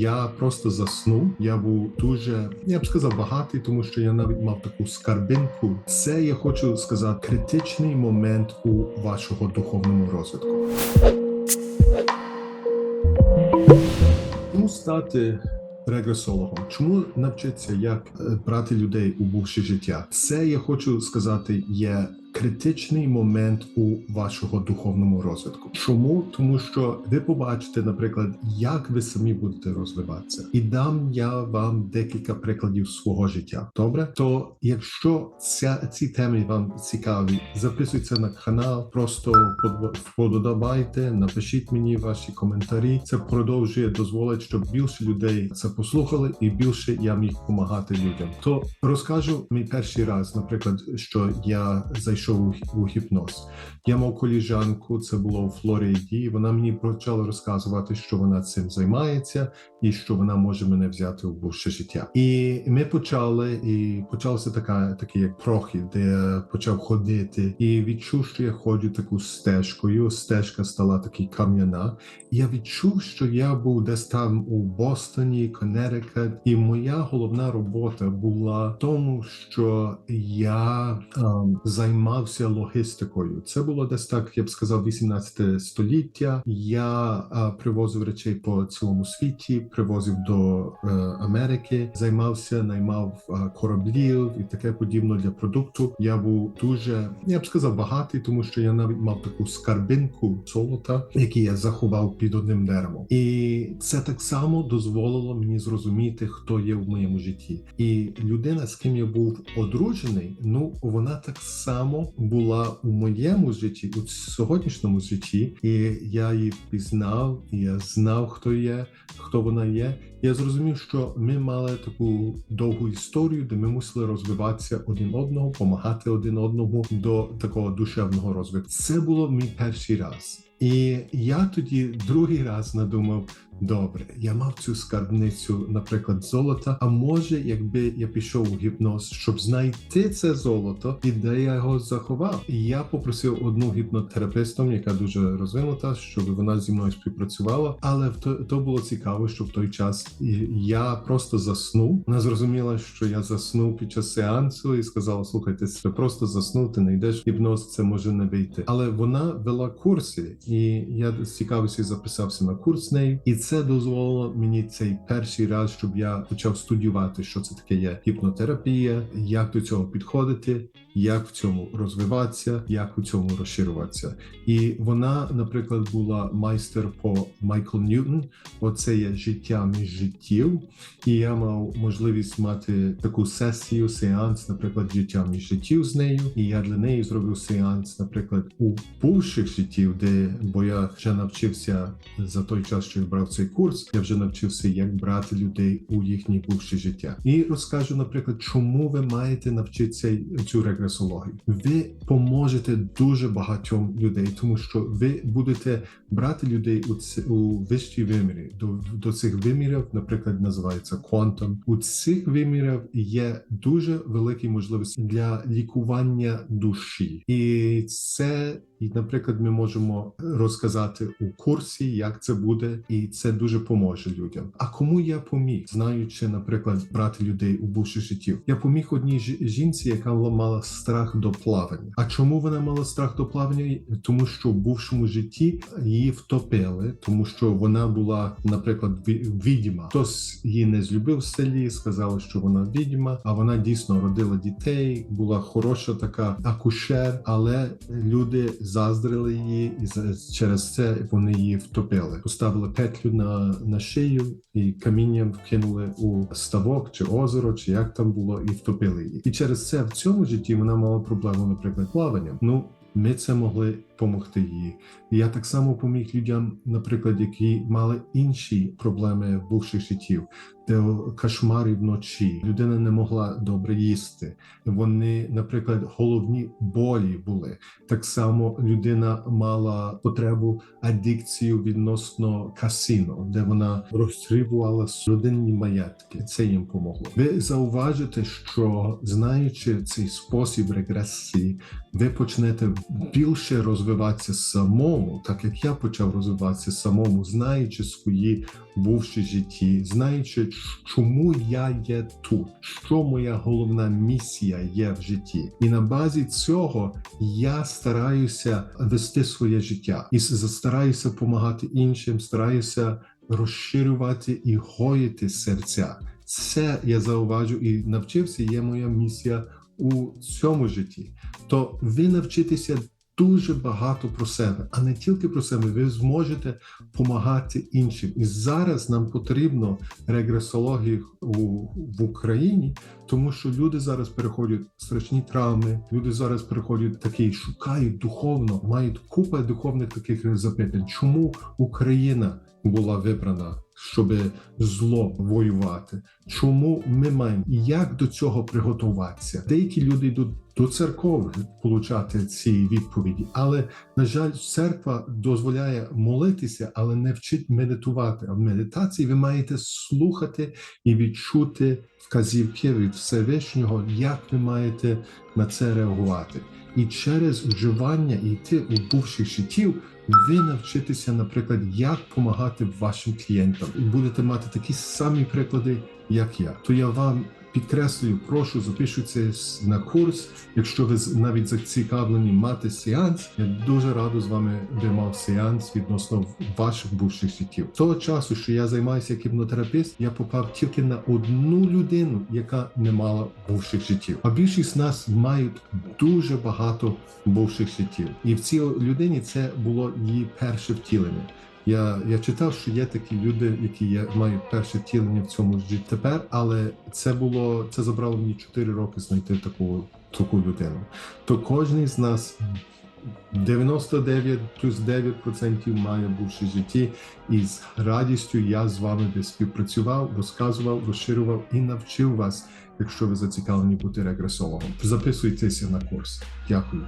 я просто заснув. Я був дуже, я б сказав, багатий, тому що я навіть мав таку скарбинку. Це я хочу сказати критичний момент у вашого духовному розвитку. Чому стати регресологом? Чому навчитися, як е, брати людей у бувше життя? Це я хочу сказати є. Критичний момент у вашого духовному розвитку. Чому? Тому що ви побачите, наприклад, як ви самі будете розвиватися, і дам я вам декілька прикладів свого життя. Добре, то якщо ця ці теми вам цікаві, записуйте на канал, просто пододавайте, напишіть мені ваші коментарі. Це продовжує дозволить, щоб більше людей це послухали, і більше я міг допомагати людям. То розкажу мій перший раз, наприклад, що я зайшов гі- у гіпноз. Я мав коліжанку, це було у Флориді. і Вона мені почала розказувати, що вона цим займається, і що вона може мене взяти у бувше життя. І ми почали, і почався така, такий як прохід, де я почав ходити, і відчув, що я ходжу таку стежкою. Стежка стала такий кам'яна. І я відчув, що я був десь там у Бостоні, Коннектикут, і моя головна робота була в тому, що я ем, займався логістикою. Це було десь так, я б сказав, 18 століття. Я привозив речей по цілому світі, привозив до е, Америки, займався, наймав кораблів і таке подібне для продукту. Я був дуже, я б сказав, багатий, тому що я навіть мав таку скарбинку золота, який я заховав під одним деревом. І це так само дозволило мені зрозуміти, хто є в моєму житті. І людина, з ким я був одружений, ну вона так само була у моєму житті, у сьогоднішньому житті, і я її пізнав, і я знав, хто є, хто вона є. Я зрозумів, що ми мали таку довгу історію, де ми мусили розвиватися один одного, допомагати один одному до такого душевного розвитку. Це було мій перший раз. І я тоді другий раз надумав: добре, я мав цю скарбницю, наприклад, золота. А може, якби я пішов у гіпноз, щоб знайти це золото і де я його заховав. І я попросив одну гіпнотерапевтом, яка дуже розвинута, щоб вона зі мною співпрацювала. Але в то, то було цікаво, що в той час я просто заснув. Вона зрозуміла, що я заснув під час сеансу, і сказала: слухайте, це просто заснув, ти не йдеш гіпноз, це може не вийти. Але вона вела курси, і я з цікавістю записався на курс нею, і це дозволило мені цей перший раз, щоб я почав студіювати, що це таке є гіпнотерапія, як до цього підходити, як в цьому розвиватися, як у цьому розширюватися. І вона, наприклад, була майстер по Майкл Ньютон. Оце є життя між життів, і я мав можливість мати таку сесію, сеанс, наприклад, життя між життів з нею. І я для неї зробив сеанс, наприклад, у бувших життів, де бо я вже навчився за той час, що я брав цей курс. Я вже навчився, як брати людей у їхні бувші життя. І розкажу, наприклад, чому ви маєте навчитися цю регресологію. Ви поможете дуже багатьом людей, тому що ви будете брати людей у ц- у вищі виміри. До, до цих вимірів, наприклад, називається квантом. У цих вимірів є дуже великі можливості для лікування душі, і це. І, наприклад, ми можемо розказати у курсі, як це буде, і це дуже поможе людям. А кому я поміг, знаючи, наприклад, брати людей у бувших життів? Я поміг одній жінці, яка мала страх до плавання. А чому вона мала страх до плавання? Тому що в бувшому житті її втопили, тому що вона була, наприклад, ві- відьма. Хтось її не злюбив в селі, сказали, що вона відьма, а вона дійсно родила дітей, була хороша така акушер, але люди заздрили її, і через це вони її втопили. Поставили петлю на, на шию і камінням вкинули у ставок чи озеро, чи як там було, і втопили її. І через це в цьому житті вона мала проблему, наприклад, плаванням. Ну. Ми це могли допомогти їй. Я так само поміг людям, наприклад, які мали інші проблеми в бувших життів, кошмари вночі, людина не могла добре їсти. Вони, наприклад, головні болі були. Так само людина мала потребу адикцію відносно касино, де вона розстрибувала родинні маєтки. Це їм помогло. Ви зауважите, що знаючи цей спосіб регресії, ви почнете більше розвиватися самому, так як я почав розвиватися самому, знаючи свої бувші житті, знаючи, чому я є тут, що моя головна місія є в житті, і на базі цього я стараюся вести своє життя і стараюся допомагати іншим, стараюся розширювати і гоїти серця. Це я зауважу і навчився. Є моя місія у цьому житті. То ви навчитеся дуже багато про себе, а не тільки про себе. Ви зможете допомагати іншим. І зараз нам потрібно регресології в Україні, тому що люди зараз переходять страшні травми. Люди зараз переходять такі, шукають духовно, мають купа духовних таких запитань. Чому Україна була вибрана? Щоб зло воювати, чому ми маємо і як до цього приготуватися? Деякі люди йдуть до церков получати ці відповіді, але на жаль, церква дозволяє молитися, але не вчить медитувати. А в медитації ви маєте слухати і відчути вказівки від Всевишнього, як ви маєте на це реагувати. І через вживання йти у бувших життів ви навчитеся, наприклад, як допомагати вашим клієнтам, і будете мати такі самі приклади, як я. То я вам підкреслюю, прошу запишіться на курс. Якщо ви навіть зацікавлені мати сеанс, я дуже радо з вами би мав сеанс відносно ваших бувших життів. Того часу, що я займаюся як гіпнотерапевт, я попав тільки на одну людину, яка не мала бувших життів. А більшість з нас мають дуже багато бувших життів, і в цій людині це було її перше втілення. Я, я читав, що є такі люди, які є, мають перше втілення в цьому житті тепер, але це було це забрало мені 4 роки знайти таку, таку людину. То кожен з нас 99 плюс 9% має бувші житті, і з радістю я з вами би співпрацював, розказував, розширював і навчив вас, якщо ви зацікавлені бути регресологом. Записуйтеся на курс. Дякую.